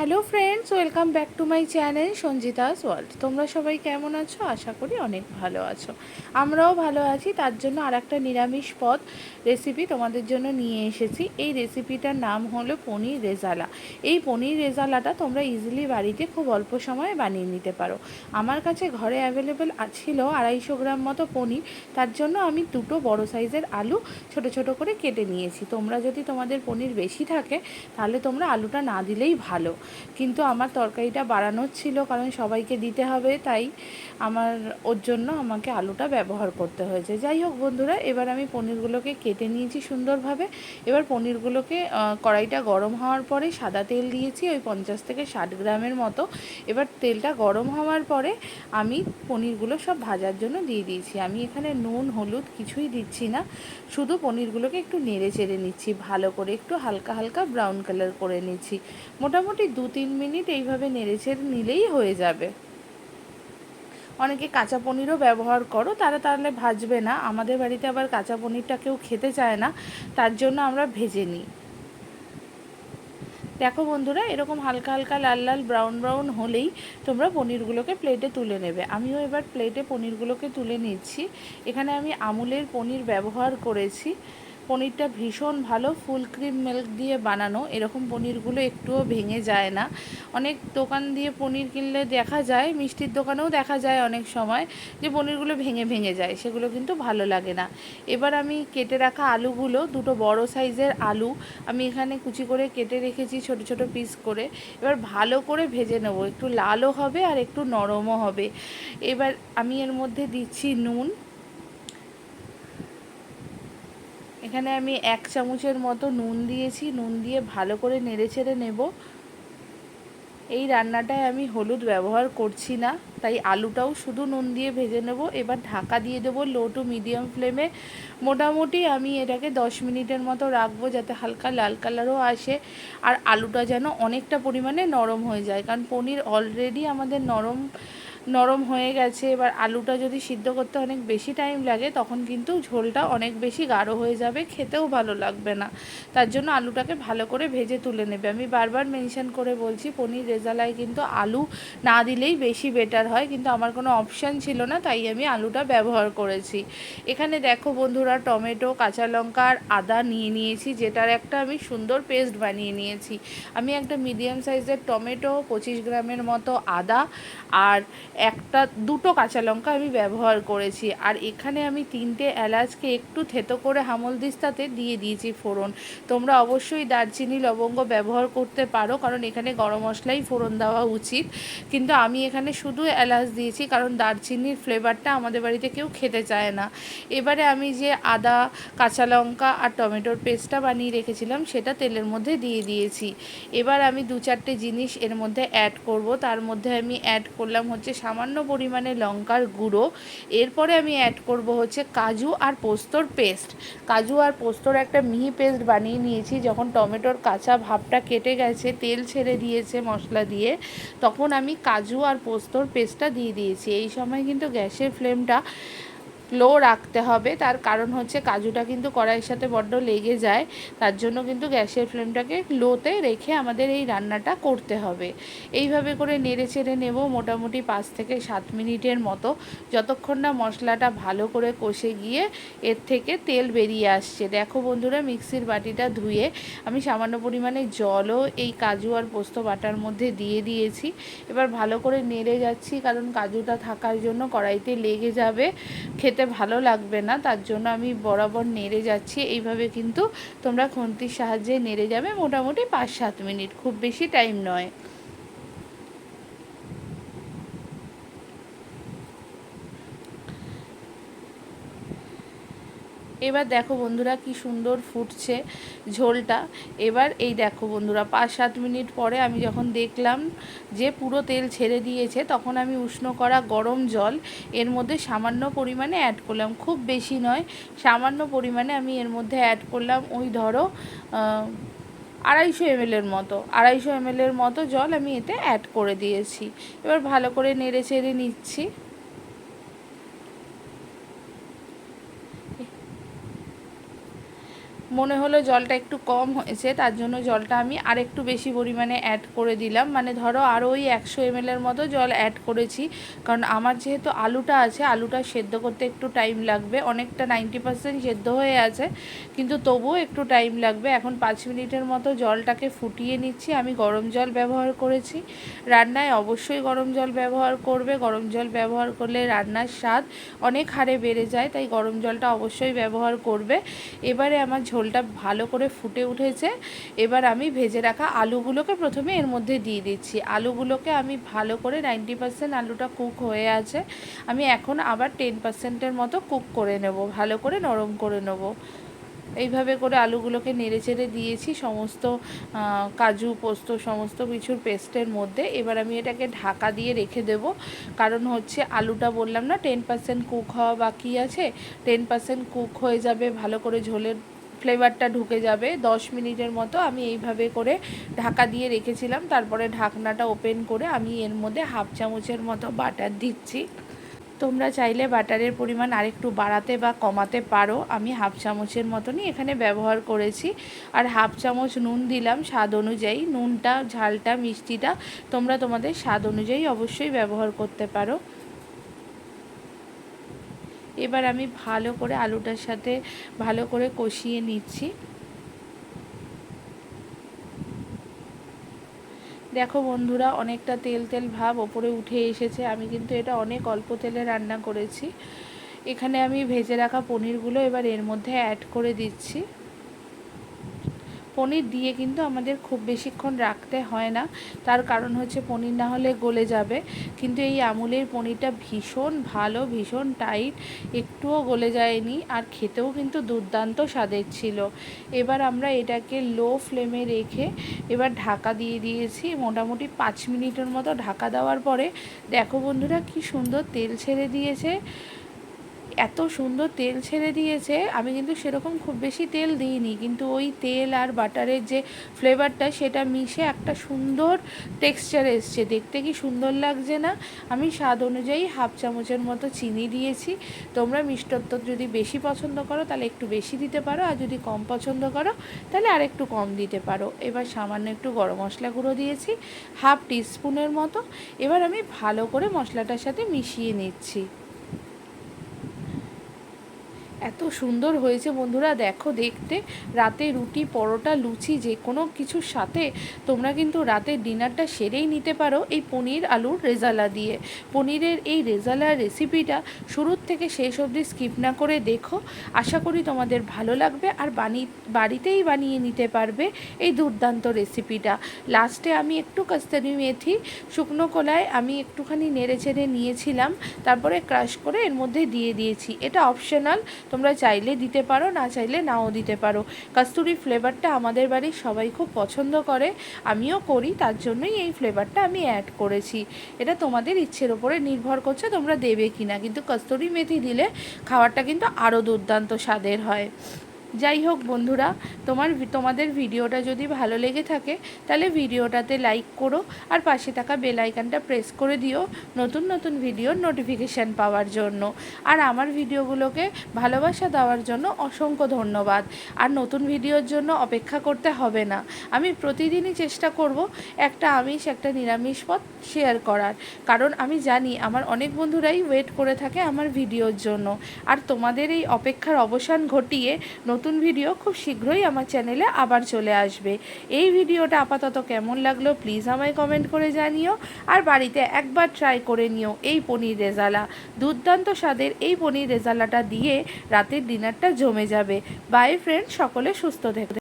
Hello friends welcome back to my channel Sanjita's world তোমরা সবাই কেমন আছো? আশা করি অনেক ভালো আছো। আমরাও ভালো আছি। তার জন্য আর একটা নিরামিষ পদ রেসিপি তোমাদের জন্য নিয়ে এসেছি। এই রেসিপিটার নাম হলো পনির রেজালা। এই পনির রেজালাটা তোমরা ইজিলি বাড়িতে খুব অল্প সময়ে বানিয়ে নিতে পারো। আমার কাছে ঘরে অ্যাভেলেবেল ছিল আড়াইশো গ্রাম মতো পনির। তার জন্য আমি দুটো বড় সাইজের আলু ছোট ছোট করে কেটে নিয়েছি। তোমরা যদি তোমাদের পনির বেশি থাকে, তাহলে তোমরা আলুটা না দিলেই ভালো। কিন্তু আমার তরকারিটা বাড়ানোর ছিল, কারণ সবাইকে দিতে হবে, তাই আমার, ওর জন্য আমাকে আলুটা ব্যবহার করতে হয়েছে। যাই হোক বন্ধুরা, এবার আমি পনিরগুলোকে কেটে নিয়েছি সুন্দরভাবে। এবার পনিরগুলোকে কড়াইটা গরম হওয়ার পরে সাদা তেল দিয়েছি, ওই পঞ্চাশ থেকে ষাট গ্রামের মতো। এবার তেলটা গরম হওয়ার পরে আমি পনিরগুলো সব ভাজার জন্য দিয়ে দিয়েছি। আমি এখানে নুন, হলুদ কিছুই দিচ্ছি না, শুধু পনিরগুলোকে একটু নেড়ে চেড়ে নিচ্ছি, ভালো করে একটু হালকা হালকা ব্রাউন কালার করে নিচ্ছি। মোটামুটি দু তিন মিনিট এইভাবে নেড়ে চেড়ে নিলেই হয়ে যাবে। অনেকে কাঁচা পনিরও ব্যবহার করো, তারা তাহলে ভাজবে না। আমাদের বাড়িতে আবার কাঁচা পনিরটা কেউ খেতে চায় না, তার জন্য আমরা ভেজে নিই। দেখো বন্ধুরা, এরকম হালকা হালকা লাল লাল ব্রাউন ব্রাউন হলেই তোমরা পনিরগুলোকে প্লেটে তুলে নেবে। আমিও এবার প্লেটে পনিরগুলোকে তুলে নিচ্ছি। এখানে আমি আমুলের পনির ব্যবহার করেছি। পনিরটা ভীষণ ভালো, ফুল ক্রিম মিল্ক দিয়ে বানানো। এরকম পনিরগুলো একটুও ভেঙে যায় না। অনেক দোকান দিয়ে পনির কিনলে দেখা যায়, মিষ্টির দোকানেও দেখা যায় অনেক সময়, যে পনিরগুলো ভেঙে ভেঙে যায়। সেগুলো কিন্তু ভালো লাগে না। এবার আমি কেটে রাখা আলুগুলো, দুটো বড় সাইজের আলু, আমি এখানে কুচি করে কেটে রেখেছি ছোট ছোট পিস করে। এবার ভালো করে ভেজে নেব। একটু লালও হবে আর একটু নরমও হবে। এবার আমি এর মধ্যে দিচ্ছি নুন। এখানে আমি এক চামচের মতো নুন দিয়েছি। নুন দিয়ে ভালো করে নেড়ে ছেড়ে নেব। এই রান্নাটায় আমি হলুদ ব্যবহার করছি না, তাই আলুটাও শুধু নুন দিয়ে ভেজে নেব। এবার ঢাকা দিয়ে দেবো লো টু মিডিয়াম ফ্লেমে মোটামুটি আমি এটাকে দশ মিনিটের মতো রাখব যাতে হালকা লাল কালারও আসে। আর আলুটা যেন অনেকটা পরিমাণে নরম হয়ে যায়, কারণ পনির অলরেডি আমাদের নরম নরম হয়ে গেছে, এবার আলুটা যদি সিদ্ধ করতে অনেক বেশি টাইম লাগে, তখন কিন্তু ঝোলটা অনেক বেশি গাঢ় হয়ে যাবে, খেতেও ভালো লাগবে না। তার জন্য আলুটাকে ভালো করে ভেজে তুলে নেবে। আমি বারবার মেনশন করে বলছি, পনির রেজালায় কিন্তু আলু না দিলেই বেশি বেটার হয়, কিন্তু আমার কোনো অপশান ছিল না, তাই আমি আলুটা ব্যবহার করেছি। এখানে দেখো বন্ধুরা, টমেটো, কাঁচা লঙ্কা আর আদা নিয়ে নিয়েছি, যেটার একটা আমি সুন্দর পেস্ট বানিয়ে নিয়েছি। আমি একটা মিডিয়াম সাইজের টমেটো, পঁচিশ গ্রামের মতো আদা আর একটা দুটো কাঁচা লঙ্কা আমি ব্যবহার করেছি। আর এখানে আমি তিনটে এলাচকে একটু থেতো করে হামল দিস্তাতে দিয়ে দিয়েছি ফোড়ন। তোমরা অবশ্যই দারচিনি, লবঙ্গ ব্যবহার করতে পারো, কারণ এখানে গরম মশলাই ফোড়ন দেওয়া উচিত। কিন্তু আমি এখানে শুধু এলাচ দিয়েছি, কারণ দারচিনির ফ্লেভারটা আমাদের বাড়িতে কেউ খেতে চায় না। এবারে আমি যে আদা, কাঁচা লঙ্কা আর টমেটোর পেস্টটা বানিয়ে রেখেছিলাম, সেটা তেলের মধ্যে দিয়ে দিয়েছি। এবার আমি দু চারটে জিনিস এর মধ্যে অ্যাড করব। তার মধ্যে আমি অ্যাড করলাম হচ্ছে সামান্য পরিমাণে লঙ্কার গুঁড়ো। এরপরে আমি অ্যাড করব হচ্ছে কাজু আর পোস্তর পেস্ট কাজু আর পোস্তর একটা মিহি পেস্ট বানিয়ে নিয়েছি, যখন টমেটোর কাঁচা ভাবটা কেটে গেছে, তেল ছেড়ে দিয়েছে মশলা দিয়ে, তখন আমি কাজু আর পোস্তর পেস্টটা দিয়ে দিয়েছি। এই সময় কিন্তু গ্যাসের ফ্লেমটা লো রাখতে হবে। তার কারণ হচ্ছে কাজুটা কিন্তু কড়াইয়ের সাথে বড্ড লেগে যায়। তার জন্য কিন্তু গ্যাসের ফ্লেমটাকে লোতে রেখে আমাদের এই রান্নাটা করতে হবে। এইভাবে করে নেড়ে চেড়ে নেব মোটামুটি পাঁচ থেকে সাত মিনিটের মতো। যতক্ষণ না মশলাটা ভালো করে কষে গিয়ে এর থেকে তেল বেরিয়ে আসছে। দেখো বন্ধুরা, মিক্সির বাটিটা ধুয়ে আমি সামান্য পরিমাণে জলও এই কাজু আর পোস্ত বাটার মধ্যে দিয়ে দিয়েছি। এবার ভালো করে নেড়ে যাচ্ছি, কারণ কাজুটা থাকার জন্য কড়াইতে লেগে যাবে। খেতে খেতে ভালো লাগবে না, তার জন্য আমি বরাবর নেড়ে যাচ্ছি। এইভাবে কিন্তু তোমরা খুন্তির সাহায্যে নেড়ে যাবে মোটামুটি পাঁচ সাত মিনিট, খুব বেশি টাইম নয়। এবার দেখো বন্ধুরা কি সুন্দর ফুটছে ঝোলটা। এবার এই দেখো বন্ধুরা, পাঁচ সাত মিনিট পরে আমি যখন দেখলাম যে পুরো তেল ছেড়ে দিয়েছে, তখন আমি উষ্ণ করা গরম জল এর মধ্যে সামান্য পরিমাণে অ্যাড করলাম। খুব বেশি নয়, সামান্য পরিমাণে আমি এর মধ্যে অ্যাড করলাম ওই ধরো আড়াইশো এমএলের মতো। আড়াইশো এমএলের মতো জল আমি এতে অ্যাড করে দিয়েছি। এবার ভালো করে নেড়ে চেড়ে নিচ্ছি। মনে হলো জলটা একটু কম হয়েছে, তার জন্য জলটা আমি আর একটু বেশি পরিমাণে অ্যাড করে দিলাম। মানে ধরো আরও ওই একশো এমএলের মতো জল অ্যাড করেছি। কারণ আমার যেহেতু আলুটা আছে, আলুটা সেদ্ধ করতে একটু টাইম লাগবে। অনেকটা নাইনটি পার্সেন্ট সেদ্ধ হয়ে আছে, কিন্তু তবুও একটু টাইম লাগবে। এখন পাঁচ মিনিটের মতো জলটাকে ফুটিয়ে নিচ্ছি। আমি গরম জল ব্যবহার করেছি। রান্নায় অবশ্যই গরম জল ব্যবহার করবে। গরম জল ব্যবহার করলে রান্নার স্বাদ অনেক হারে বেড়ে যায়, তাই গরম জলটা অবশ্যই ব্যবহার করবে। এবারে আমার ঝোলটা ভালো করে ফুটে উঠেছে। এবার আমি ভেজে রাখা আলুগুলোকে প্রথমে এর মধ্যে দিয়ে দিচ্ছি। আলুগুলোকে আমি ভালো করে নাইনটি পার্সেন্ট আলুটা কুক হয়ে আছে। আমি এখন আবার টেন পার্সেন্টের মতো কুক করে নেব, ভালো করে নরম করে নেব। এইভাবে করে আলুগুলোকে নেড়ে চেড়ে দিয়েছি সমস্ত কাজু, পোস্ত, সমস্ত কিছুর পেস্টের মধ্যে। এবার আমি এটাকে ঢাকা দিয়ে রেখে দেব। কারণ হচ্ছে আলুটা বললাম না, টেন পার্সেন্ট কুক হওয়া বাকি আছে। টেন পার্সেন্ট কুক হয়ে যাবে ভালো করে ঝোলের ফ্লেভারটা ঢুকে যাবে। দশ মিনিটের মতো আমি এইভাবে করে ঢাকা দিয়ে রেখেছিলাম। তারপরে ঢাকনাটা ওপেন করে আমি এর মধ্যে হাফ চামচের মতো বাটার দিচ্ছি। তোমরা চাইলে বাটারের পরিমাণ আরেকটু বাড়াতে বা কমাতে পারো। আমি হাফ চামচের মতনই এখানে ব্যবহার করেছি। আর হাফ চামচ নুন দিলাম স্বাদ অনুযায়ী। নুনটা, ঝালটা, মিষ্টিটা তোমরা তোমাদের স্বাদ অনুযায়ী অবশ্যই ব্যবহার করতে পারো। এবার আমি ভালো করে আলুটার সাথে ভালো করে কষিয়ে নিচ্ছি। দেখো বন্ধুরা, অনেকটা তেল তেল ভাব ওপরে উঠে এসেছে। আমি কিন্তু এটা অনেক অল্প তেলে রান্না করেছি। এখানে আমি ভেজে রাখা পনিরগুলো এবার এর মধ্যে অ্যাড করে দিচ্ছি। পনির দিয়ে কিন্তু আমাদের খুব বেশিক্ষণ রাখতে হয় না। তার কারণ হচ্ছে পনির না হলে গলে যাবে। কিন্তু এই আমুলের পনিরটা ভীষণ ভালো, ভীষণ টাইট, একটুও গলে যায়নি আর খেতেও কিন্তু দুর্দান্ত স্বাদের ছিল। এবার আমরা এটাকে লো ফ্লেমে রেখে এবার ঢাকা দিয়ে দিয়েছি। মোটামুটি পাঁচ মিনিটের মতো ঢাকা দেওয়ার পরে, দেখো বন্ধুরা কি সুন্দর তেল ছেড়ে দিয়েছে। এত সুন্দর তেল ছেড়ে দিয়েছে, আমি কিন্তু সেরকম খুব বেশি তেল দিইনি। কিন্তু ওই তেল আর বাটারের যে ফ্লেভারটা, সেটা মিশে একটা সুন্দর টেক্সচার এসছে। দেখতে কি সুন্দর লাগছে না? আমি স্বাদ অনুযায়ী হাফ চামচের মতো চিনি দিয়েছি। তোমরা মিষ্টত্ব যদি বেশি পছন্দ করো, তাহলে একটু বেশি দিতে পারো, আর যদি কম পছন্দ করো, তাহলে আর একটু কম দিতে পারো। এবার সামান্য একটু গরম মশলা গুঁড়ো দিয়েছি, হাফ টিস্পুনের মতো। এবার আমি ভালো করে মশলাটার সাথে মিশিয়ে নিচ্ছি। এত সুন্দর হয়েছে বন্ধুরা, দেখো দেখতে। রাতে রুটি, পরোটা, লুচি যে কোনো কিছুর সাথে তোমরা কিন্তু রাতের ডিনারটা সেরেই নিতে পারো এই পনির আলুর রেজালা দিয়ে। পনিরের এই রেজালার রেসিপিটা শুরুর থেকে শেষ অবধি স্কিপ না করে দেখো। আশা করি তোমাদের ভালো লাগবে আর বানি, বাড়িতেই বানিয়ে নিতে পারবে এই দুর্দান্ত রেসিপিটা লাস্টে আমি একটু কাস্তারি মেথি, শুকনো কলায় আমি একটুখানি নেড়ে চেড়ে নিয়েছিলাম, তারপরে ক্রাশ করে এর মধ্যে দিয়ে দিয়েছি। এটা অপশনাল তোমরা চাইলে দিতে পারো, না চাইলে নাও দিতে পারো। কাস্তুরি ফ্লেভারটা আমাদের বাড়ির সবাই খুব পছন্দ করে, আমিও করি, তার জন্যই এই ফ্লেভারটা আমি অ্যাড করেছি। এটা তোমাদের ইচ্ছের ওপরে নির্ভর করছে তোমরা দেবে কি না কিন্তু কস্তুরি মেথি দিলে খাবারটা কিন্তু আরও দুর্দান্ত স্বাদের হয়। যাই হোক বন্ধুরা, তোমার তোমাদের ভিডিওটা যদি ভালো লেগে থাকে, তাহলে ভিডিওটাতে লাইক করো আর পাশে থাকা বেল আইকনটা প্রেস করে দিও নতুন নতুন ভিডিওর নোটিফিকেশান পাওয়ার জন্য। আর আমার ভিডিওগুলোকে ভালোবাসা দেওয়ার জন্য অসংখ্য ধন্যবাদ। আর নতুন ভিডিওর জন্য অপেক্ষা করতে হবে না। আমি প্রতিদিনই চেষ্টা করব একটা আমিষ, একটা নিরামিষ পথ শেয়ার করার। কারণ আমি জানি আমার অনেক বন্ধুরাই ওয়েট করে থাকে আমার ভিডিওর জন্য। আর তোমাদের এই অপেক্ষার অবসান ঘটিয়ে নতুন ভিডিও খুব শীঘ্রই আমার চ্যানেলে আবার চলে আসবে। এই ভিডিওটা আপাতত কেমন লাগল প্লিজ আমায় কমেন্ট করে জানিও। আর বাড়িতে একবার ট্রাই করে নিও এই পনির রেজালা। দুর্দান্ত স্বাদের এই পনির রেজালাটা দিয়ে রাতের ডিনারটা জমে যাবে। বাই ফ্রেন্ড সকলে সুস্থ থেকে।